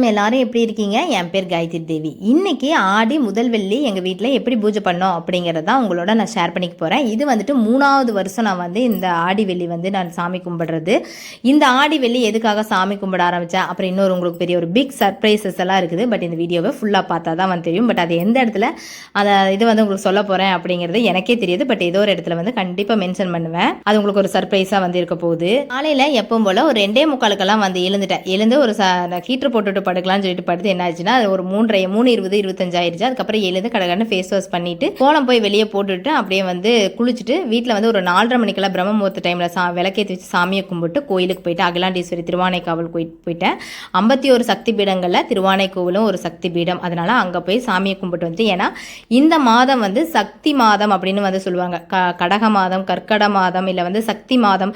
வணக்கம் எல்லாரும் எப்படி இருக்கீங்க? என் பேர் காயத்ரி தேவி. இன்னைக்கு ஆடி முதல் வெள்ளி எங்கள் வீட்டில் எப்படி பூஜை பண்ணோம் அப்படிங்கிறத உங்களோட நான் ஷேர் பண்ணிக்க போகிறேன் இது வந்துட்டு மூணாவது வருஷம் நான் வந்து இந்த ஆடி வெள்ளி வந்து நான் சாமி கும்பிடுறது. இந்த ஆடி வெள்ளி எதுக்காக சாமி கும்பிட ஆரம்பித்தேன் அப்புறம் இன்னொரு உங்களுக்கு பெரிய ஒரு பிக் சர்ப்ரைசஸ் எல்லாம் இருக்குது. பட் இந்த வீடியோவை ஃபுல்லாக பார்த்தா தான் வந்து தெரியும். பட் அது எந்த இடத்துல அதை இது வந்து உங்களுக்கு சொல்ல போகிறேன் அப்படிங்கிறது எனக்கே தெரியுது. பட் ஏதோ ஒரு இடத்துல வந்து கண்டிப்பாக மென்ஷன் பண்ணுவேன். அது உங்களுக்கு ஒரு சர்ப்ரைஸாக வந்து இருக்க போகுது. காலையில் எப்பவும் போல் ஒரு ரெண்டே முக்காலுக்கெல்லாம் வந்து எழுந்துட்டேன். எழுந்து ஒரு ச ஹீட்டர் போட்டுட்டு படுக்கலாம்னு சொல்லிட்டு படுத்து என்ன ஆச்சுன்னா அது ஒரு மூன்றரை மூணு இருபது இருபத்தஞ்சு ஆயிடுச்சு அதுக்கப்புறம் எழுந்து கடகடன்னு ஃபேஸ் வாஷ் பண்ணிட்டு கோலம் போய் வெளியே போட்டுட்டு அப்படியே வந்து குளிச்சுட்டு வீட்டில் வந்து ஒரு நாலரை மணிக்கெல்லாம் பிரம்ம முகூர்த்த டைமில் சா விளக்கேற்றி வச்சு சாமியை கும்பிட்டு கோயிலுக்கு போயிட்டு அகிலாண்டீஸ்வரி திருவானைக்காவல் கோயில் போயிட்டேன். ஐம்பத்தி ஒரு சக்தி பீடங்களில் திருவானைக்கோவிலும் ஒரு சக்தி பீடம் அதனால அங்கே போய் சாமியை கும்பிட்டு வந்து ஏன்னா இந்த மாதம் வந்து சக்தி மாதம் அப்படின்னு வந்து சொல்லுவாங்க. க கடக மாதம் கற்கட மாதம் இல்லை வந்து சக்தி மாதம்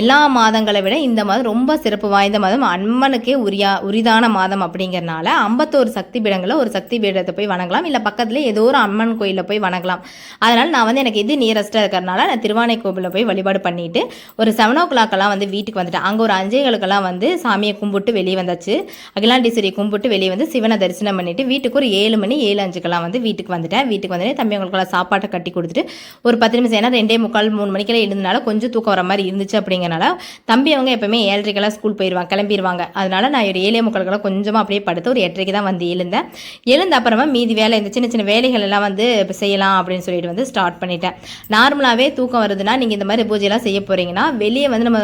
எல்லா மாதங்களை விட இந்த மாதம் ரொம்ப சிறப்பு வாய்ந்த மாதம். அம்மனுக்கே உரியா உரிதான மாதம் மாதம் அப்படிங்கிறனால ஐம்பத்தோரு சக்தி பீடங்களில் ஒரு சக்தி பீடத்தை போய் வணங்கலாம். இல்லை பக்கத்தில் ஏதோ ஒரு அம்மன் கோயிலில் போய் வணங்கலாம். அதனால் நான் வந்து எனக்கு இது நியரஸ்ட்டாக இருக்கிறனால நான் திருவானை கோவிலில் போய் வழிபாடு பண்ணிட்டு ஒரு செவன் ஓ கிளாக்கெல்லாம் வந்து வீட்டுக்கு வந்துட்டேன். அங்கே ஒரு அஞ்சேகளுக்கெல்லாம் வந்து சாமியை கும்பிட்டு வெளியே வந்தாச்சு. அகிலாண்டீஸ்வரியை கும்பிட்டு வெளியே வந்து சிவனை தரிசனம் பண்ணிவிட்டு வீட்டுக்கு ஒரு ஏழு மணி ஏழு அஞ்சுக்கெல்லாம் வந்து வீட்டுக்கு வந்துட்டேன். வீட்டுக்கு வந்துட்டு தம்பி அவங்களுக்கெல்லாம் சாப்பாட்டை கட்டி கொடுத்துட்டு ஒரு பத்து நிமிஷம் ஏன்னா ரெண்டே முக்கால் மூணு மணிக்கெல்லாம் இருந்தனால கொஞ்சம் தூக்கம் வர மாதிரி இருந்துச்சு அப்படிங்கிறனால தம்பி அவங்க எப்பவுமே ஏழரைக்கெல்லாம் ஸ்கூல் போயிடுவாங்க கிளம்பிடுவாங்க அதனால நான் ஒரு ஏழே முக்கால்கெல்லாம் கொஞ்சமாக அப்படியே படுத்து ஒரு எட்டரைக்கு தான் வந்து எழுந்தேன். எழுந்த அப்புறமா மீதி வேலை இந்த சின்ன சின்ன வேலைகள் எல்லாம் வந்து இப்போ செய்யலாம் அப்படின்னு சொல்லிட்டு வந்து ஸ்டார்ட் பண்ணிட்டேன். நார்மலாகவே தூக்கம் வருதுன்னா நீங்கள் இந்த மாதிரி பூஜையெல்லாம் செய்ய போகிறீங்கன்னா வெளியே வந்து நம்ம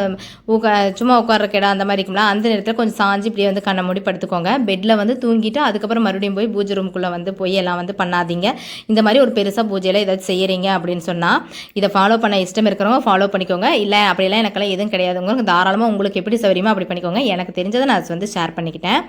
உட்கா சும்மா உட்கார்ற இடம் அந்த மாதிரி இருக்கும்ல அந்த நேரத்தில் கொஞ்சம் சாஞ்சு இப்படியே வந்து கண்ணை மூடி படுத்துக்கோங்க. பெட்டில் வந்து தூங்கிட்டு அதுக்கப்புறம் மறுபடியும் போய் பூஜை ரூம்குள்ளே வந்து போய் எல்லாம் வந்து பண்ணாதீங்க. இந்த மாதிரி ஒரு பெருசாக பூஜையில் ஏதாச்சும் செய்கிறீங்க அப்படின்னு சொன்னால் இதை ஃபாலோ பண்ண இஷ்டம் இருக்கிறவங்க ஃபாலோ பண்ணிக்கோங்க. இல்லை அப்படிலாம் எனக்கெல்லாம் எதுவும் கிடையாதுங்க. தாராளமாக உங்களுக்கு எப்படி சௌரியமோ அப்படி பண்ணிக்கோங்க. எனக்கு தெரிஞ்சதை நான் வந்து ஷேர் பண்ணிக்கிட்டேன்.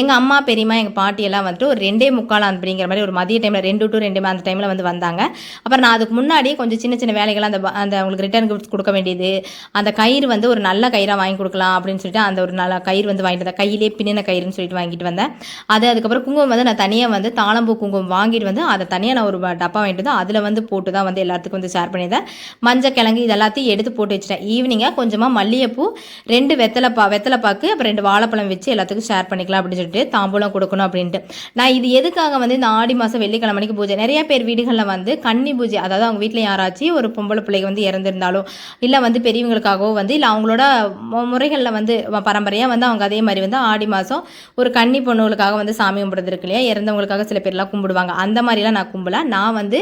எங்கள் அம்மா பெரியம்மா எங்கள் பாட்டியெல்லாம் வந்துட்டு ஒரு ரெண்டே முக்கால் அப்படிங்கிற மாதிரி ஒரு மதிய டைமில் ரெண்டு டு ரெண்டு அந்த டைமில் வந்து வந்தாங்க. அப்புறம் நான் அதுக்கு முன்னாடி கொஞ்சம் சின்ன சின்ன வேலைகள் அந்த அந்த அவங்களுக்கு ரிட்டர்ன் கிஃப்ட் கொடுக்க வேண்டியது அந்த கயிறு வந்து ஒரு நல்ல கயிறாக வாங்கி கொடுக்கலாம் அப்படின்னு சொல்லிட்டு அந்த ஒரு நல்ல கயிறு வந்து வாங்கிட்டு வந்தேன். கையிலே பின்னின கயிறுன்னு சொல்லிட்டு வாங்கிட்டு வந்தேன். அது அதுக்கப்புறம் குங்குமம் வந்து நான் தனியாக வந்து தாளம்பூ குங்குமம் வாங்கிட்டு வந்து அதை தனியாக நான் ஒரு டப்பா வாங்கிட்டு வந்து அதில் வந்து போட்டு தான் வந்து எல்லாத்துக்கும் வந்து ஷேர் பண்ணியிருந்தேன். மஞ்சள் கிழங்கு இது எல்லாத்தையும் எடுத்து போட்டு வச்சிட்டேன். ஈவினிங்காக கொஞ்சமாக மல்லிகைப்பூ ரெண்டு வெத்தலைப்பா வெத்தலைப்பாக்கு அப்புறம் ரெண்டு வாழைப்பழம் வச்சு எல்லாத்துக்கும் ஷேர் பண்ணிக்கலாம். அப்படின்னு சொல்லிட்டு தாம்பூலம் கொடுக்கணும் அப்படின்ட்டு. நான் இது எதுக்காக வந்து இந்த ஆடி மாதம் வெள்ளிக்கிழமை மணிக்கு பூஜை? நிறைய பேர் வீடுகளில் வந்து கன்னி பூஜை அதாவது அவங்க வீட்டில் யாராச்சும் ஒரு பொம்பளை பிள்ளைங்க வந்து இறந்துருந்தாலோ இல்லை வந்து பெரியவங்களுக்காகவோ வந்து இல்லை அவங்களோட முறைகளில் வந்து பரம்பரையாக வந்து அவங்க அதே மாதிரி வந்து ஆடி மாதம் ஒரு கன்னி பொண்ணுகளுக்காக வந்து சாமி கும்பிடுறது இருக்கு இல்லையா? இறந்தவங்களுக்காக சில பேர்லாம் கும்பிடுவாங்க. அந்த மாதிரிலாம் நான் கும்பல. நான் வந்து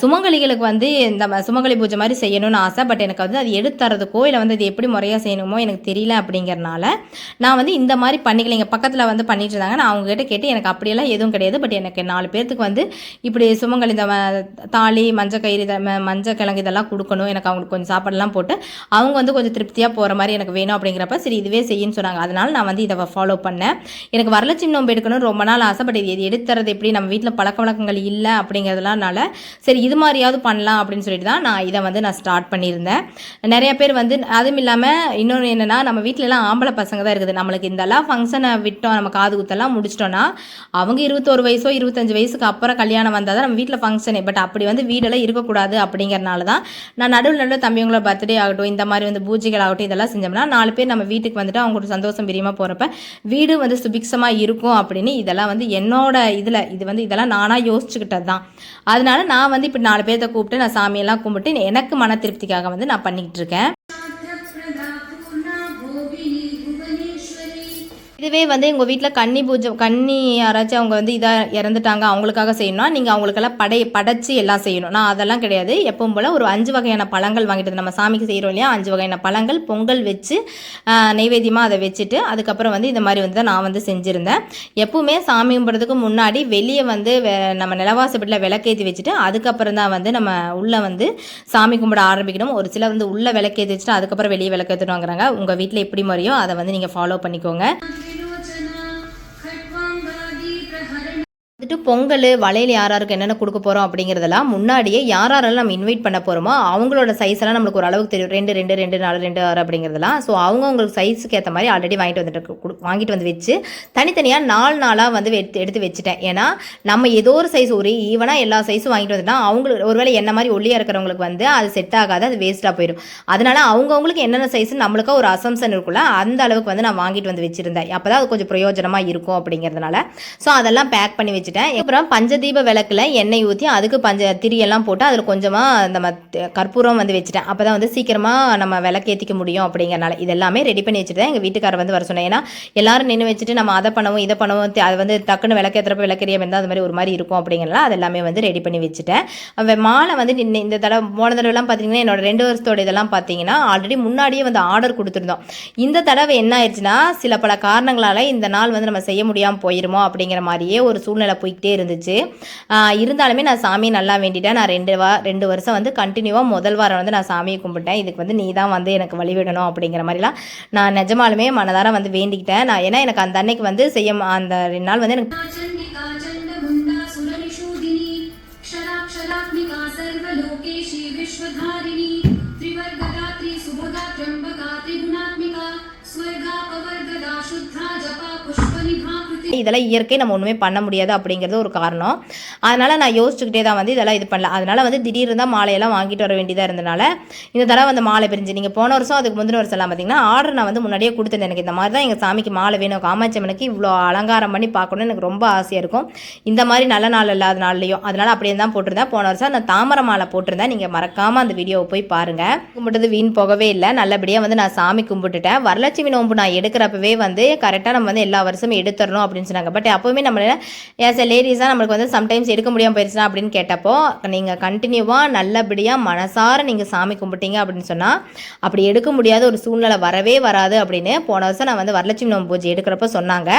சுமங்கலிகளுக்கு வந்து இந்த சுமங்கலி பூஜை மாதிரி செய்யணும்னு ஆசை. பட் எனக்கு வந்து அது எடுத்து தரதுக்கோ இல்லை வந்து அது எப்படி முறையாக செய்யணுமோ எனக்கு தெரியல அப்படிங்கறனால நான் வந்து இந்த மாதிரி பண்ணிக்கல. எங்கள் பக்கத்தில் வந்து பண்ணிட்டு இருந்தாங்க. நான் அவங்ககிட்ட கேட்டு எனக்கு அப்படியெல்லாம் எதுவும் கிடையாது. பட் எனக்கு நாலு பேர்த்துக்கு வந்து இப்படி சுமங்கல் இந்த தாலி மஞ்சள் கயிறு இதை ம- மஞ்சள் கிழங்கு இதெல்லாம் கொடுக்கணும். எனக்கு அவங்களுக்கு கொஞ்சம் சாப்பாடுலாம் போட்டு அவங்க வந்து கொஞ்சம் திருப்தியாக போகிற மாதிரி எனக்கு வேணும் அப்படிங்கிறப்ப சரி இதுவே செய்யுன்னு சொன்னாங்க. அதனால் நான் வந்து இதை ஃபாலோ பண்ணேன். எனக்கு வரலட்சுமி நோம்பு எடுக்கணும் ரொம்ப நாள் ஆசை. பட் இது எடுத்துறது எப்படி? நம்ம வீட்டில் பழக்க வழக்கங்கள் இல்லை அப்படிங்கிறதுலாம்னால சரி இது மாதிரியாவது பண்ணலாம் அப்படின்னு சொல்லிட்டு தான் நான் இதை வந்து நான் ஸ்டார்ட் பண்ணியிருந்தேன். நிறைய பேர் வந்து அதுவும் இல்லாமல் இன்னொன்று என்னென்னா நம்ம வீட்டிலலாம் ஆம்பளை பசங்க தான் இருக்குது. நம்மளுக்கு இதெல்லாம் ஃபங்க்ஷனை விட்டோம் நம்ம காது குத்தெல்லாம் முடிச்சிட்டோன்னா அவங்க இருபத்தோரு வயசோ இருபத்தஞ்சு வயசுக்கு அப்புறம் கல்யாணம் வந்தால் தான் நம்ம வீட்டில் ஃபங்க்ஷனே பட் அப்படி வந்து வீடெல்லாம் இருக்கக்கூடாது அப்படிங்கிறனால தான் நான் நடுவில் நடுவில் தம்பிங்களோட பர்த்டே ஆகட்டும் இந்த மாதிரி வந்து பூஜைகள் ஆகட்டும் இதெல்லாம் செஞ்சோம்னா நாலு பேர் நம்ம வீட்டுக்கு வந்துட்டு அவங்களோட சந்தோஷம் பிரியமாக போகிறப்ப வீடு வந்து சுபிக்ஷமாக இருக்கும் அப்படின்னு இதெல்லாம் வந்து என்னோட இதில் இது வந்து இதெல்லாம் நானாக யோசிச்சுக்கிட்டது தான் அதனால நான் வந்து இப்போ நாலு பேர்த்த கூப்பிட்டு நான் சாமியெல்லாம் கும்பிட்டு எனக்கு மன திருப்திக்காக வந்து நான் பண்ணிக்கிட்டு இருக்கேன். இதுவே வந்து எங்கள் வீட்டில் கன்னி பூஜை கன்னி யாராச்சும் அவங்க வந்து இதாக இறந்துட்டாங்க அவங்களுக்காக செய்யணும்னா நீங்கள் அவங்களுக்கெல்லாம் படை படைச்சி எல்லாம் செய்யணும். நான் அதெல்லாம் கிடையாது. எப்பவும் போல் ஒரு அஞ்சு வகையான பழங்கள் வாங்கிட்டு நம்ம சாமிக்கு செய்கிறோம் இல்லையா? அஞ்சு வகையான பழங்கள் பொங்கல் வச்சு நைவேத்தியமாக அதை வச்சுட்டு அதுக்கப்புறம் வந்து இந்த மாதிரி வந்து தான் நான் வந்து செஞ்சுருந்தேன். எப்பவுமே சாமி கும்பிட்றதுக்கு முன்னாடி வெளியே வந்து வெ- நம்ம நிலவாசப்பட்டில் விளக்கேற்றி வச்சுட்டு அதுக்கப்புறம் தான் வந்து நம்ம உள்ளே வந்து சாமி கும்பிட ஆரம்பிக்கணும். ஒரு சிலர் வந்து உள்ளே விளக்கேற்றி வச்சுட்டு அதுக்கப்புறம் வெளியே விளக்கேற்றிட்டு வாங்குறாங்க உங்கள் வீட்டில் எப்படி முறையோ அதை வந்து நீங்கள் ஃபாலோ பண்ணிக்கோங்க. வந்துட்டு பொங்கல் வளையல் யார் யாருக்கு என்னென்ன கொடுக்க போகிறோம் அப்படிங்கிறதெல்லாம் முன்னாடியே யார் யாரெல்லாம் நம்ம இன்வைட் பண்ண போகிறோமோ அவங்களோட சைஸ்லாம் நம்மளுக்கு ஒரு அளவுக்கு தெரியும். ரெண்டு ரெண்டு ரெண்டு நாலு ரெண்டு ஆறு அப்படிங்கிறதெல்லாம். ஸோ அவங்கவுங்களுக்கு சைஸுக்கு ஏற்ற மாதிரி ஆல்ரெடி வாங்கிட்டு வந்துட்டு கொடு- வாங்கிட்டு வந்து வச்சு தனித்தனியாக நாலு நாளாக வந்து எடுத்து எடுத்து வச்சுட்டேன். ஏன்னா நம்ம ஏதோ ஒரு சைஸ் ஒரு ஈவனாக எல்லா சைஸும் வாங்கிட்டு வந்துட்டா அவங்களுக்கு ஒருவேளை என்ன மாதிரி ஒல்லியாக இருக்கிறவங்களுக்கு வந்து அது செட் ஆகாது அது வேஸ்ட்டாக போயிடும் அதனால் அவங்கவுங்களுக்கு என்னென்ன சைஸ் நம்மளுக்கு ஒரு அசம்சன் இருக்குல்ல அந்த அளவுக்கு வந்து நான் வாங்கிட்டு வந்து வச்சுருந்தேன். அப்போ தான் அது கொஞ்சம் பிரயோஜனமாக இருக்கும் அப்படிங்கிறதுனால. ஸோ அதெல்லாம் பேக் பண்ணி வச்சு வச்சுட்டேன். அப்புறம் பஞ்சதீப விளக்கில் எண்ணெய் ஊற்றி அதுக்கு பஞ்ச திரியெல்லாம் போட்டு அதில் கொஞ்சமாக நம்ம கற்பூரம் வந்து வச்சுட்டேன். அப்போ தான் வந்து சீக்கிரமாக நம்ம விளக்கேற்றிக்க முடியும் அப்படிங்கிறனால. இதெல்லாமே ரெடி பண்ணி வச்சுட்டு எங்கள் வீட்டுக்காரர் வந்து வர சொன்னேன் ஏன்னா எல்லாரும் நின்று வச்சுட்டு நம்ம அதை பண்ணவும் இதை பண்ணவும் அது வந்து டக்குன்னு விளக்கேற்றுறப்ப விளக்கறிய இருந்தால் அது மாதிரி ஒரு மாதிரி இருக்கும் அப்படிங்கிறனால அது எல்லாமே வந்து ரெடி பண்ணி வச்சுட்டேன். மாலை வந்து இந்த தடவை போன தடவைலாம் பார்த்தீங்கன்னா என்னோட ரெண்டு வருஷத்தோட இதெல்லாம் பார்த்தீங்கன்னா ஆல்ரெடி முன்னாடியே வந்து ஆர்டர் கொடுத்துருந்தோம். இந்த தடவை என்ன ஆயிடுச்சுன்னா சில பல காரணங்களால் இந்த நாள் வந்து நம்ம செய்ய முடியாமல் போயிருமோ அப்படிங்கிற மாதிரியே ஒரு சூழ்நிலை போய்கிட்டே இருந்துச்சு ஆஹ் இருந்தாலுமே நான் சாமியை நல்லா வேண்டிட்டேன் நான் ரெண்டு வா ரெண்டு வருஷம் வந்து கண்டினியூவாக முதல் வாரம் வந்து நான் சாமியை கும்பிட்டேன் இதுக்கு வந்து நீ தான் வந்து எனக்கு வழிவிடணும் அப்படிங்கிற மாதிரிலாம் நான் நிஜமாலுமே மனதார வந்து வேண்டிக்கிட்டேன் நான் ஏன்னா எனக்கு அந்த அன்னைக்கு வந்து செய்ய ம- அந்த ரெண்டு நாள் வந்து எனக்கு चण्डिका चण्डमुण्डा सुरनिषूदिनी क्षराक्षरात्मिका सर्वलोकेशी विश्वधारिणी இதெல்லாம் இயற்கை நம்ம ஒன்றுமே பண்ண முடியாது அப்படிங்கிறது ஒரு காரணம். அதனால் நான் யோசிச்சுக்கிட்டே தான் வந்து இதெல்லாம் இது பண்ணல. அதனால் வந்து திடீர்னு தான் மாலையெல்லாம் வாங்கிட்டு வர வேண்டியதாக இருந்தனால இந்த தடவை வந்து மாலை பிரிஞ்சு நீங்கள் போன வருஷம் அதுக்கு முந்தின வருஷம் எல்லாம் பார்த்தீங்கன்னா ஆர்டர் நான் வந்து முன்னாடியே கொடுத்துருந்தேன். எனக்கு இந்த மாதிரி தான் எங்கள் சாமிக்கு மாலை வேணும். காமாட்சியம்மனுக்கு இவ்வளோ அலங்காரம் பண்ணி பார்க்கணும்னு எனக்கு ரொம்ப ஆசையாக இருக்கும். இந்த மாதிரி நல்ல நாள் இல்லாத நாள்லையும். அதனால் அப்படியே தான் போட்டிருந்தேன். போன வருஷம் நான் தாமரை மாலை போட்டிருந்தேன். நீங்கள் மறக்காமல் அந்த வீடியோவை போய் பாருங்கள் கும்பிட்டது வீண் போகவே இல்லை. நல்லபடியாக வந்து நான் சாமி கும்பிட்டுட்டேன். வரலட்சுமி நோன்பு நான் எடுக்கிறப்பவே வந்து கரெக்டாக நம்ம வந்து எல்லா வருஷமும் எடுத்துடணும் அப்படின்னு சொன்னாங்க. பட் அப்போவுமே நம்ம ஏஸ் எ லேடிஸாக நம்மளுக்கு வந்து சம்டைம்ஸ் எடுக்க முடியாமல் போயிடுச்சுனா அப்படின்னு கேட்டப்போ நீங்கள் கண்டினியூவாக நல்லபடியாக மனசார நீங்கள் சாமி கும்பிட்டீங்க அப்படின்னு சொன்னால் அப்படி எடுக்க முடியாத ஒரு சூழ்நிலை வரவே வராது அப்படின்னு போன வருஷம் நான் வந்து வரலட்சுமி நோம்பு பூஜை எடுக்கிறப்ப சொன்னாங்க.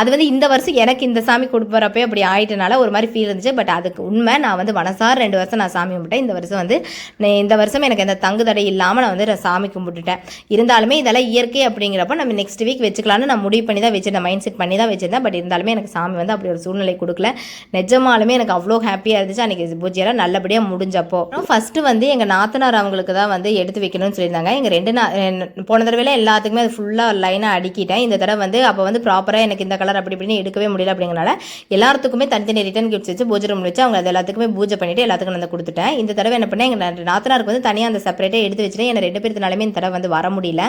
அது வந்து இந்த வருஷம் எனக்கு இந்த சாமி கொடுப்பறப்பே அப்படி ஆயிட்டனால ஒரு மாதிரி ஃபீல் இருந்துச்சு. பட் அதுக்கு உண்மை நான் வந்து மனசார ரெண்டு வருஷம் நான் சாமி கும்பிட்டேன். இந்த வருஷம் வந்து நான் இந்த வருஷம் எனக்கு எந்த தங்கு தடை இல்லாமல் நான் வந்து சாமி கும்பிட்டுட்டேன். இருந்தாலுமே இதெல்லாம் இயற்கை அப்படிங்கிறப்ப நம்ம நெக்ஸ்ட் வீக் வச்சுக்கலாம்னு நான் முடிவு பண்ணி தான் வச்சிருந்தேன். மைண்ட் செட் பண்ணி தான் வச்சிருந்தேன். பட் இருந்தாலுமே எனக்கு சாமி வந்து அப்படி ஒரு சூழ்நிலை கொடுக்கல. நிஜமாலுமே எனக்கு அவ்வளோ ஹாப்பியாக இருந்துச்சு. அன்றைக்கி பூஜையெல்லாம் நல்லபடியாக முடிஞ்சப்போ. ஃபஸ்ட்டு வந்து எங்கள் நாத்தனார் அவங்களுக்கு தான் வந்து எடுத்து வைக்கணும்னு சொல்லியிருந்தாங்க. எங்கள் ரெண்டு நா போன தடவையில எல்லாத்துக்குமே அது ஃபுல்லாக லைனாக அடுக்கிட்டேன். இந்த தடவை வந்து அப்போ வந்து ப்ராப்பராக எனக்கு இந்த கலர் அப்படி இப்படின்னு எடுக்கவே முடியல அப்படிங்கிறனால எல்லாத்துக்குமே தனித்தனி ரிட்டன் கிஃப்ட்ஸ் வச்சு பூஜை ரூம் வச்சு அவங்க அது எல்லாத்துக்குமே பூஜை பண்ணிவிட்டு எல்லாத்துக்கும் நான் கொடுத்துட்டேன். இந்த தடவை என்ன பண்ணேன் எங்கள் நாத்தனாருக்கு வந்து தனியாக அந்த செப்பரேட்டாக எடுத்து வச்சுட்டு என்ன ரெண்டு பேர்த்துனாலுமே இந்த தடவை வந்து வர முடியல.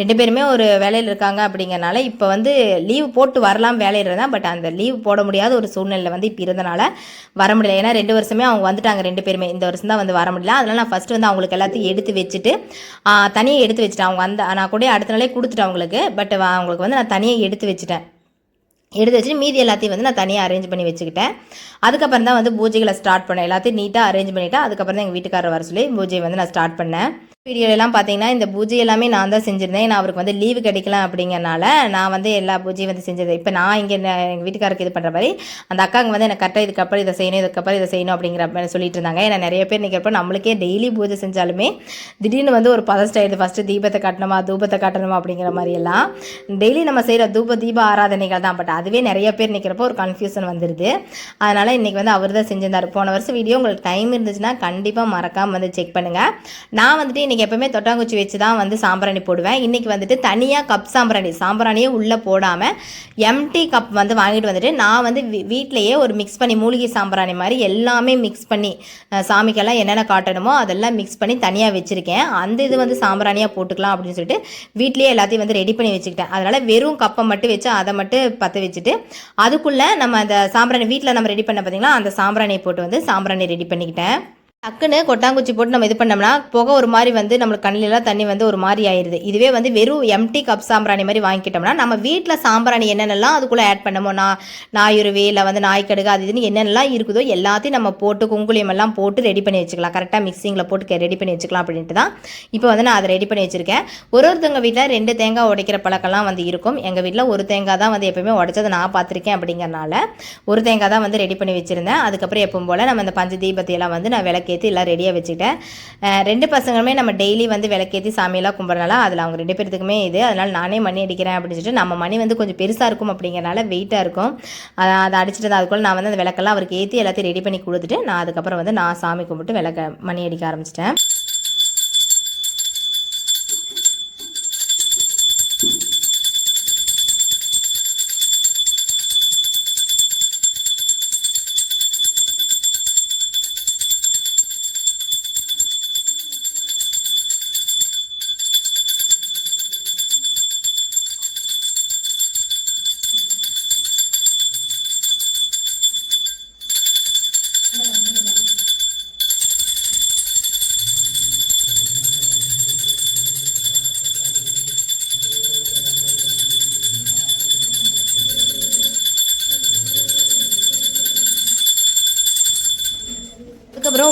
ரெண்டு பேருமே ஒரு வேலையில் இருக்காங்க அப்படிங்கிறனால இப்போ வந்து லீவ் போட்டு வரலாம் வேலை வேலையில் இருந்தேன் பட் அந்த லீவ் போட முடியாத ஒரு சூழ்நிலை வந்து இப்போ இருந்தனால வர முடியல. ஏன்னா ரெண்டு வருஷமே அவங்க வந்துட்டாங்க ரெண்டு பேருமே. இந்த வருஷம் தான் வந்து வர முடியல. அதனால நான் ஃபஸ்ட்டு வந்து அவங்களுக்கு எல்லாத்தையும் எடுத்து வச்சுட்டு தனியாக எடுத்து வச்சுட்டேன். அவங்க அந்த நான் கூட அடுத்த நாளே கொடுத்துட்டேன் அவங்களுக்கு. பட் அவங்களுக்கு வந்து நான் தனியாக எடுத்து வச்சுட்டேன். எடுத்து வச்சுட்டு மீதி எல்லாத்தையும் வந்து நான் தனியாக அரேஞ்ச் பண்ணி வச்சுக்கிட்டேன். அதுக்கப்புறம் தான் வந்து பூஜைகளை ஸ்டார்ட் பண்ணேன். எல்லாத்தையும் நீட்டாக அரேஞ்ச் பண்ணிவிட்டு அதுக்கப்புறம் தான் எங்கள் வீட்டுக்காரர் வர சொல்லி பூஜையை வந்து நான் ஸ்டார்ட் பண்ணேன். வீடியோலாம் பார்த்தீங்கன்னா இந்த பூஜை எல்லாமே நான் தான் செஞ்சுருந்தேன். நான் அவருக்கு வந்து லீவு கிடைக்கலாம் அப்படிங்கிறனால நான் வந்து எல்லா பூஜையும் வந்து செஞ்சது. இப்போ நான் இங்கே எங்கள் வீட்டுக்காரருக்கு இது பண்ணுற மாதிரி அந்த அக்காங்க வந்து எனக்கு கரெக்டாக இதுக்கப்புறம் இதை செய்யணும் இதுக்கப்புறம் இதை செய்யணும் அப்படிங்கிற மாதிரி சொல்லிட்டு இருந்தாங்க. ஏன்னா நிறைய பேர் நிற்கிறப்ப நம்மளுக்கே டெய்லி பூஜை செஞ்சாலுமே திடீர்னு வந்து ஒரு பதஸ்டாயிடுது ஃபஸ்ட்டு தீபத்தை காட்டணுமா தூபத்தை காட்டணுமா அப்படிங்கிற மாதிரி எல்லாம் டெய்லி நம்ம செய்கிற தூப தீப ஆராதனைகள் தான். பட் அதுவே நிறைய பேர் நிற்கிறப்போ ஒரு கன்ஃபியூஷன் வந்துடுது அதனால் இன்றைக்கி வந்து அவர் தான் செஞ்சிருந்தார். போன வருஷம் வீடியோ உங்களுக்கு டைம் இருந்துச்சுன்னா கண்டிப்பாக மறக்காமல் வந்து செக் பண்ணுங்கள் நான் வந்துட்டு இன்றைக்கி எப்போவுமே தொட்டாங்குச்சி வச்சு தான் வந்து சாம்பிராணி போடுவேன். இன்றைக்கி வந்துட்டு தனியாக கப் சாம்பிராணி சாம்பிராணியே உள்ளே போடாமல் எம்டி கப் வந்து வாங்கிட்டு வந்துட்டு நான் வந்து வீ- வீட்டிலேயே ஒரு மிக்ஸ் பண்ணி மூலிகை சாம்பிராணி மாதிரி எல்லாமே மிக்ஸ் பண்ணி சாமிக்கெல்லாம் என்னென்ன காட்டணுமோ அதெல்லாம் மிக்ஸ் பண்ணி தனியாக வச்சுருக்கேன். அந்த இது வந்து சாம்பிராணியாக போட்டுக்கலாம் அப்படின்னு சொல்லிட்டு வீட்லேயே எல்லாத்தையும் வந்து ரெடி பண்ணி வச்சுக்கிட்டேன். அதனால் வெறும் கப்பை மட்டும் வச்சு அதை மட்டும் பற்ற வச்சுட்டு அதுக்குள்ளே நம்ம அந்த சாம்பிராணி வீட்டில் நம்ம ரெடி பண்ண பார்த்தீங்கன்னா அந்த சாம்பிராணியை போட்டு வந்து சாம்பிராணி ரெடி பண்ணிக்கிட்டேன். டக்குன்னு கொட்டாங்குச்சி போட்டு நம்ம இது பண்ணோம்னா புகை ஒரு மாதிரி வந்து நம்மளுக்கு கண்ணிலலாம் தண்ணி வந்து ஒரு மாதிரி ஆயிடுது இதுவே வந்து வெறும் எம்டி கப் சாம்பிராணி மாதிரி வாங்கிக்கிட்டோம்னா நம்ம வீட்டில் சாம்பிராணி என்னென்னலாம் அதுக்குள்ளே ஆட் பண்ணமோ நான் நாயுருவே இல்லை வந்து நாய்க்கடுகு அது இதுன்னு என்னென்னலாம் இருக்குதோ எல்லாத்தையும் நம்ம போட்டு குங்குளியம் எல்லாம் போட்டு ரெடி பண்ணி வச்சுக்கலாம். கரெக்டாக மிக்சிங்கில் போட்டு ரெடி பண்ணி வச்சுக்கலாம் அப்படின்ட்டு தான். இப்போ வந்து நான் அதை ரெடி பண்ணி வச்சுருக்கேன். ஒரு ஒருத்தவங்க வீட்டில் ரெண்டு தேங்காய் உடைக்கிற பழக்கம்லாம் வந்து இருக்கும். எங்கள் வீட்டில் ஒரு தேங்காய் தான் வந்து எப்பவுமே உடைச்சதை நான் பார்த்துருக்கேன் அப்படிங்கிறனால ஒரு தேங்காய் தான் வந்து ரெடி பண்ணி வச்சுருந்தேன். அதுக்கப்புறம் எப்பவும் போல் நம்ம இந்த பஞ்ச தீபத்தையெல்லாம் வந்து நான் விளக்கு விளக்கேற்றி எல்லாம் ரெடியாக வச்சுக்கிட்டேன். ரெண்டு பசங்களுமே நம்ம டெய்லி வந்து விளக்கேற்றி சாமியெல்லாம் கும்பிட்றனால அதில் அவங்க ரெண்டு பேர்த்துக்குமே இது. அதனால் நானே மணி அடிக்கிறேன் அப்படின்னு சொல்லிட்டு நம்ம மணி வந்து கொஞ்சம் பெருசாக இருக்கும் அப்படிங்கிறனால வெயிட்டாக இருக்கும். அதை அதை அடிச்சுட்டு அதுக்குள்ள நான் வந்து அந்த விளக்கெல்லாம் அவருக்கு ஏற்றி எல்லாத்தையும் ரெடி பண்ணி கொடுத்துட்டு நான் அதுக்கப்புறம் வந்து நான் சாமி கும்பிட்டு விளக்க மணி அடிக்க ஆரம்பிச்சிட்டேன்.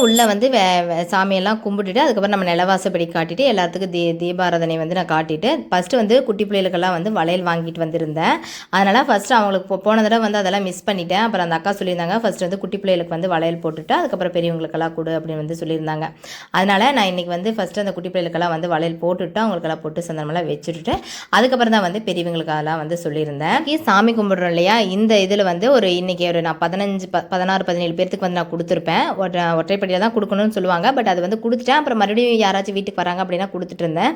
உள்ளே வந்து வே சாமியெல்லாம் கும்பிட்டுட்டு அதுக்கப்புறம் நம்ம நிலவாசப்படி காட்டிட்டு எல்லாத்துக்கும் தீ தீபாராதனை வந்து நான் காட்டிட்டு ஃபஸ்ட்டு வந்து குட்டி பிள்ளைகளுக்கெல்லாம் வந்து வளையல் வாங்கிட்டு வந்திருந்தேன். அதனால் ஃபஸ்ட்டு அவங்களுக்கு போன தடவை வந்து அதெல்லாம் மிஸ் பண்ணிட்டேன். அப்புறம் அந்த அக்கா சொல்லியிருந்தாங்க ஃபஸ்ட்டு வந்து குட்டி பிள்ளைகளுக்கு வந்து வளையல் போட்டுட்டு அதுக்கப்புறம் பெரியவங்களுக்கெல்லாம் கொடு அப்படின்னு வந்து சொல்லியிருந்தாங்க. அதனால் நான் இன்றைக்கி வந்து ஃபஸ்ட்டு அந்த குட்டி பிள்ளைகளுக்கெல்லாம் வந்து வளையல் போட்டுட்டு அவங்களுக்கெல்லாம் போட்டு சந்தனமெல்லாம் வச்சுட்டு அதுக்கப்புறம் தான் வந்து பெரியவங்களுக்கெல்லாம் வந்து சொல்லியிருந்தேன். சாமி கும்பிட்றோம் இல்லையா? இந்த இதில் வந்து ஒரு இன்றைக்கி ஒரு நான் பதினஞ்சு ப பதினாறு பதினேழு பேர்த்துக்கு வந்து நான் கொடுத்துருப்பேன். ஒற்றை ஒற்றைப்படியில் தான் கொடுக்கணும்னு சொல்லுவாங்க. பட் அது வந்து கொடுத்துட்டேன். அப்புறம் மறுபடியும் யாராச்சும் வீட்டுக்கு வராங்க அப்படின்னா கொடுத்துட்டு இருந்தேன்.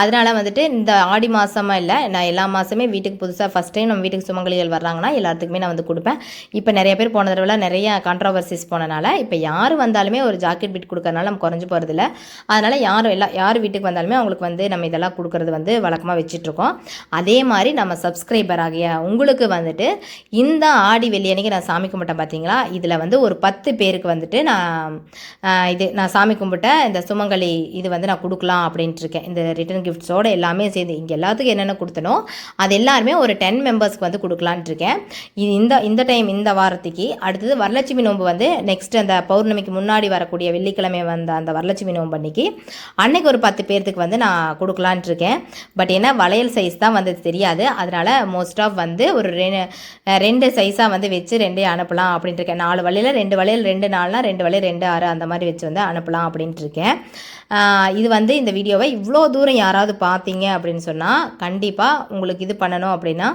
அதனால் அதனால வந்துட்டு இந்த ஆடி மாதமா இல்லை நான் எல்லா மாதமே வீட்டுக்கு புதுசாக ஃபஸ்ட் டைம் நம்ம வீட்டுக்கு சுமங்கலிகள் வர்றாங்கன்னா எல்லாத்துக்குமே நான் வந்து கொடுப்பேன். இப்போ நிறைய பேர் போன தடவைலாம் நிறைய கான்ட்ரவர்சிஸ் போனனால இப்போ யார் வந்தாலுமே ஒரு ஜாக்கெட் பிட் கொடுக்கறனால நம்ம குறைஞ்சு போகிறதில்ல அதனால் யாரும் எல்லா யார் வீட்டுக்கு வந்தாலுமே அவங்களுக்கு வந்து நம்ம இதெல்லாம் கொடுக்கறது வந்து வழக்கமாக வச்சுட்ருக்கோம். அதே மாதிரி நம்ம சப்ஸ்கிரைபர் ஆகிய உங்களுக்கு வந்துட்டு இந்த ஆடி வெள்ளி அன்னைக்கு நான் சாமி கும்பிட்டேன் பார்த்தீங்களா இதில் வந்து ஒரு பத்து பேருக்கு வந்துட்டு நான் இது நான் சாமி கும்பிட்ட இந்த சுமங்கலி இது வந்து நான் கொடுக்கலாம் அப்படின்ட்டு இருக்கேன் இந்த ரிட்டன் கிஃப்ட்ஸோட எல்லாமே சேர்ந்து இங்கே எல்லாத்துக்கும் என்னென்ன கொடுத்தனோ அது எல்லாருமே ஒரு டென் மெம்பர்ஸ்க்கு வந்து கொடுக்கலான்ட்டு இருக்கேன் இது இந்த இந்த டைம் இந்த வாரத்துக்கு அடுத்தது வரலட்சுமி நோன்பு வந்து நெக்ஸ்ட் அந்த பௌர்ணமிக்கு முன்னாடி வரக்கூடிய வெள்ளிக்கிழமை வந்த அந்த வரலட்சுமி நோன்பு அன்னைக்கு அன்னைக்கு ஒரு பத்து பேர்த்துக்கு வந்து நான் கொடுக்கலான்ட்டு இருக்கேன் பட் ஏன்னா வளையல் சைஸ் தான் வந்தது தெரியாது. அதனால் மோஸ்ட் ஆஃப் வந்து ஒரு ரெண்டு ரெண்டு சைஸாக வந்து வச்சு ரெண்டே அனுப்பலாம் அப்படின்ட்டு இருக்கேன் நாலு வளையல் ரெண்டு வளையல் ரெண்டு நாள்னா ரெண்டு வளையல் ரெண்டு ஆறு அந்த மாதிரி வச்சு வந்து அனுப்பலாம் அப்படின்ட்டு இருக்கேன். இது வந்து இந்த வீடியோவை இவ்வளோ தூரம் யாராவது பார்த்தீங்க அப்படின்னு சொன்னால் கண்டிப்பாக உங்களுக்கு இது பண்ணணும் அப்படின்னா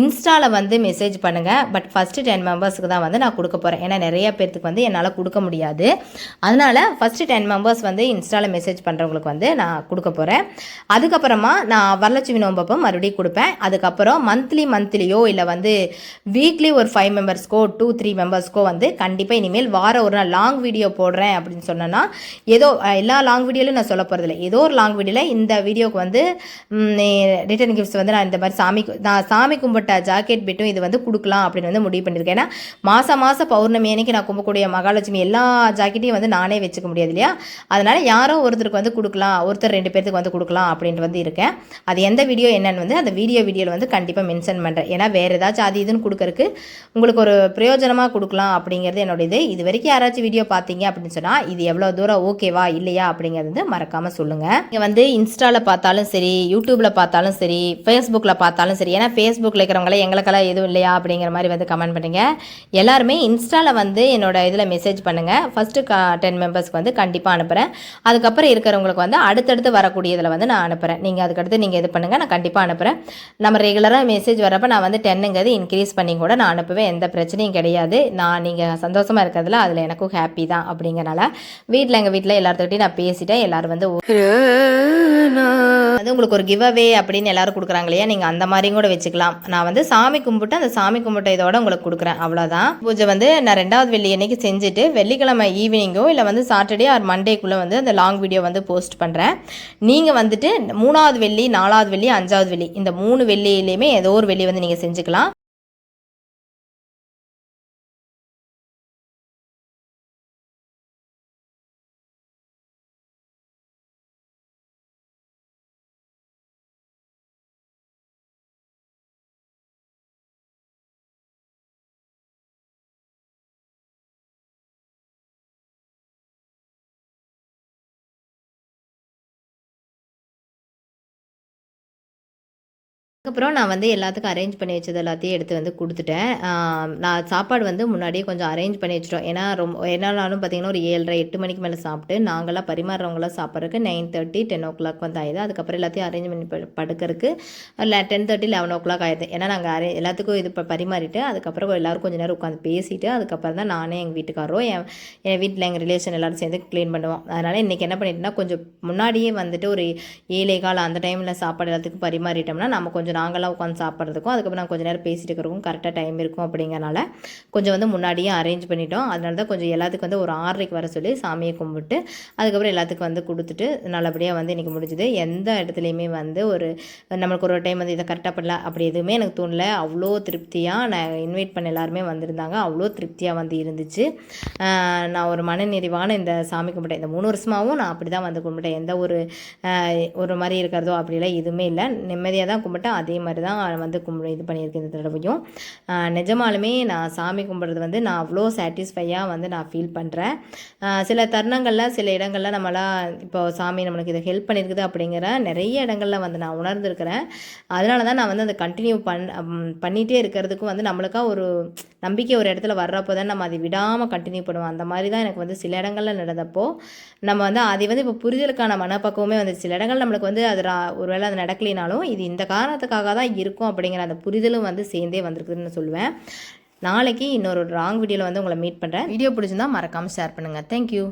இன்ஸ்டாவில் வந்து மெசேஜ் பண்ணுங்கள் பட் ஃபஸ்ட்டு டென் மெம்பர்ஸ்க்கு தான் வந்து நான் கொடுக்க போகிறேன் ஏன்னா நிறைய பேர்த்துக்கு வந்து என்னால் கொடுக்க முடியாது. அதனால் ஃபஸ்ட்டு டென் மெம்பர்ஸ் வந்து இன்ஸ்டாவில் மெசேஜ் பண்ணுறவங்களுக்கு வந்து நான் கொடுக்க போகிறேன் அதுக்கப்புறமா நான் வரலட்சுமி நோம்பப்போ மறுபடியும் கொடுப்பேன். அதுக்கப்புறம் மந்த்லி மந்த்லியோ இல்லை வந்து வீக்லி ஒரு ஃபைவ் மெம்பர்ஸ்க்கோ டூ த்ரீ மெம்பர்ஸ்க்கோ வந்து கண்டிப்பாக இனிமேல் வாரம் ஒரு நாள் லாங் வீடியோ போடுறேன் அப்படின்னு சொன்னேன்னா ஏதோ எல்லா லாங் வீடியோவில் நான் சொல்ல போகிறதில்ல ஏதோ ஒரு லாங் வீடியோவில் இந்த வீடியோக்கு வந்து ரிட்டர்ன் கிஃப்ட்ஸ் வந்து நான் இந்த மாதிரி சாமி நான் சாமி கும்பிட்ட ஜாக்கெட் பிட்டும் இது வந்து கொடுக்கலாம் அப்படின்னு வந்து முடிவு பண்ணியிருக்கேன். ஏன்னா மாதம் மாதம் பௌர்ணமி அன்னைக்கு நான் கும்பக்கூடிய மகாலட்சுமி எல்லா ஜாக்கெட்டையும் வந்து நானே வச்சுக்க முடியாது இல்லையா? அதனால் யாரோ ஒருத்தருக்கு வந்து கொடுக்கலாம் ஒருத்தர் ரெண்டு பேர்த்துக்கு வந்து கொடுக்கலாம் அப்படின்ட்டு வந்து இருக்கேன். அது எந்த வீடியோ என்னன்னு வந்து அந்த வீடியோ வீடியோவில் வந்து கண்டிப்பாக மென்ஷன் பண்ணுறேன் ஏன்னா வேறு ஏதாச்சும் அது இதுன்னு கொடுக்கறக்கு உங்களுக்கு ஒரு பிரயோஜனமாக கொடுக்கலாம் அப்படிங்கிறது என்னோட இது. இது வரைக்கும் யாராச்சும் வீடியோ பார்த்தீங்க அப்படின்னு சொன்னால் இது எவ்வளோ தூரம் ஓகேவா இல்லையா அப்படிங்கிறது வந்து மறக்காமல் சொல்லுங்கள் நீங்கள் வந்து இன்ஸ்டாவில் பார்த்தாலும் சரி யூடியூப்பில் பார்த்தாலும் சரி ஃபேஸ்புக்கில் பார்த்தாலும் சரி ஏன்னா ஃபேஸ்புக்கில் இருக்கிறவங்கள எங்களுக்கெல்லாம் எதுவும் இல்லையா அப்படிங்கிற மாதிரி வந்து கமெண்ட் பண்ணுங்க. எல்லாருமே இன்ஸ்டாவில் வந்து என்னோட இதில் மெசேஜ் பண்ணுங்கள் ஃபஸ்ட்டு கா டென் மெம்பர்ஸ்க்கு வந்து கண்டிப்பாக அனுப்புகிறேன் அதுக்கப்புறம் இருக்கிறவங்களுக்கு வந்து அடுத்தடுத்து வரக்கூடியதில் வந்து நான் அனுப்புகிறேன் நீங்கள் அதுக்கடுத்து நீங்கள் இது பண்ணுங்கள் நான் கண்டிப்பாக அனுப்புகிறேன் நம்ம ரெகுலராக மெசேஜ் வரப்போ நான் வந்து டென்னுங்கிறது இன்க்ரீஸ் பண்ணி கூட நான் அனுப்புவேன். எந்த பிரச்சனையும் கிடையாது. நான் நீங்கள் சந்தோஷமாக இருக்கிறதுல அதில் எனக்கும் ஹாப்பி தான் அப்படிங்கிறனால வீட்டில் எங்கள் வீட்டில் எல்லாத்துக்கிட்டையும் நான் பேசிட்டேன் எல்லாரும் வந்து வந்து உங்களுக்கு ஒரு கிவ் அவே அப்படின்னு எல்லாரும் கொடுக்குறாங்க இல்லையா? நீங்கள் அந்த மாதிரியும் கூட வச்சுக்கலாம். நான் வந்து சாமி கும்பிட்டு அந்த சாமி கும்பிட்ட இதோட உங்களுக்கு கொடுக்குறேன். அவ்வளோதான் பூஜை வந்து நான் ரெண்டாவது வெள்ளி அன்னைக்கு செஞ்சுட்டு வெள்ளிக்கிழமை ஈவினிங்கோ இல்லை வந்து சாட்டர்டே ஆர் மண்டேக்குள்ளே வந்து அந்த லாங் வீடியோ வந்து போஸ்ட் பண்ணுறேன் நீங்கள் வந்துட்டு மூணாவது வெள்ளி நாலாவது வெள்ளி அஞ்சாவது வெள்ளி இந்த மூணு வெள்ளியிலையுமே ஏதோ ஒரு வெள்ளி வந்து நீங்கள் செஞ்சுக்கலாம். அதுக்கப்புறம் நான் வந்து எல்லாத்துக்கும் அரேஞ்ச் பண்ணி வச்சது எல்லாத்தையும் எடுத்து வந்து கொடுத்துட்டேன். நான் சாப்பாடு வந்து முன்னாடியே கொஞ்சம் அரேஞ்ச் பண்ணி வச்சிட்டோம். ஏன்னா ரொம்ப என்னாலும் பார்த்தீங்கன்னா ஒரு ஏழரை எட்டு மணிக்கு மேலே சாப்பிட்டு நாங்களாம் பரிமாறுறவங்களாம் சாப்பிட்றதுக்கு nine thirty ten o'clock வந்து ஆயிடுது. அதுக்கப்புறம் எல்லாத்தையும் அரேஞ்ச் பண்ணி படுக்கிறதுக்கு ten thirty eleven o'clock ஆயிடுது. ஏன்னா நாங்கள் அரே எல்லாத்துக்கும் இது இப்போ பரிமாறிட்டு அதுக்கப்புறம் எல்லாரும் கொஞ்ச நேரம் உட்காந்து பேசிட்டு அதுக்கப்புறம் தான் நானே எங்கள் வீட்டுக்காரரும் என் என் வீட்டில் எங்கள் ரிலேஷன் எல்லாரும் சேர்ந்து க்ளீன் பண்ணுவோம். அதனால் இன்றைக்கி என்ன பண்ணிட்டேன்னா கொஞ்சம் முன்னாடியே வந்துட்டு ஒரு ஏழை காலம் அந்த டைமில் சாப்பாடு எல்லாத்துக்கும் பரிமாறிட்டோம்னா நம்ம கொஞ்சம் நாங்களாம் உட்காந்து சாப்பிட்றதுக்கும் அதுக்கப்புறம் நான் கொஞ்சம் நேரம் பேசிட்டு இருக்கிறதுக்கும் கரெக்டாக டைம் இருக்கும் அப்படிங்கறனால கொஞ்சம் வந்து முன்னாடியே அரேஞ்ச் பண்ணிட்டோம். அதனால தான் கொஞ்சம் எல்லாத்துக்கும் வந்து ஒரு ஆறரைக்கு வர சொல்லி சாமியை கும்பிட்டு அதுக்கப்புறம் எல்லாத்துக்கும் வந்து கொடுத்துட்டு நல்லபடியாக வந்து இன்றைக்கி முடிஞ்சுது. எந்த இடத்துலையுமே வந்து ஒரு நம்மளுக்கு ஒரு டைம் வந்து இதை கரெக்டாக பண்ணல அப்படி எதுவுமே எனக்கு தோணல. அவ்வளோ திருப்தியாக நான் இன்வைட் பண்ண எல்லாருமே வந்திருந்தாங்க. அவ்வளோ திருப்தியாக வந்து இருந்துச்சு. நான் ஒரு மனநிறைவான இந்த சாமி கும்பிட்டேன். இந்த மூணு வருஷமாகவும் நான் அப்படி தான் வந்து கும்பிட்டேன். எந்த ஒரு ஒரு மாதிரி இருக்கிறதோ அப்படிலாம் எதுவுமே இல்லை. நிம்மதியாக தான் கும்பிட்டேன். அதே மாதிரி தான் வந்து கும்பிட இது பண்ணியிருக்கேன் இந்த தடவையும். நிஜமாலுமே நான் சாமி கும்பிட்றது வந்து நான் அவ்வளோ சாட்டிஸ்ஃபையாக வந்து நான் ஃபீல் பண்ணுறேன் சில தருணங்களில் சில இடங்களில் நம்மளாம் இப்போ சாமி நம்மளுக்கு இதை ஹெல்ப் பண்ணியிருக்குது அப்படிங்கிற நிறைய இடங்களில் வந்து நான் உணர்ந்துருக்கிறேன். அதனால தான் நான் வந்து அதை கண்டினியூ பண் பண்ணிகிட்டே இருக்கிறதுக்கும் வந்து நம்மளுக்காக ஒரு நம்பிக்கை ஒரு இடத்துல வர்றப்போ தான் நம்ம அதை விடாமல் கண்டினியூ பண்ணுவோம். அந்த மாதிரி தான் எனக்கு வந்து சில இடங்களில் நடந்தப்போ நம்ம வந்து அதை வந்து இப்போ புரிதலுக்கான மனப்பக்குவமே வந்து சில இடங்கள் நம்மளுக்கு வந்து அது ஒரு ஒருவேளை அது நடக்கலினாலும் இது இந்த காரணத்துக்காக தான் இருக்கும் அப்படிங்கிற அந்த புரிதலும் வந்து சேர்ந்தே வந்திருக்குதுன்னு சொல்லுவேன். நாளைக்கு இன்னொரு ராங் வீடியோவில் வந்து உங்களை மீட் பண்ணுறேன் வீடியோ பிடிச்சிருந்தா மறக்காமல் ஷேர் பண்ணுங்கள் தேங்க்யூ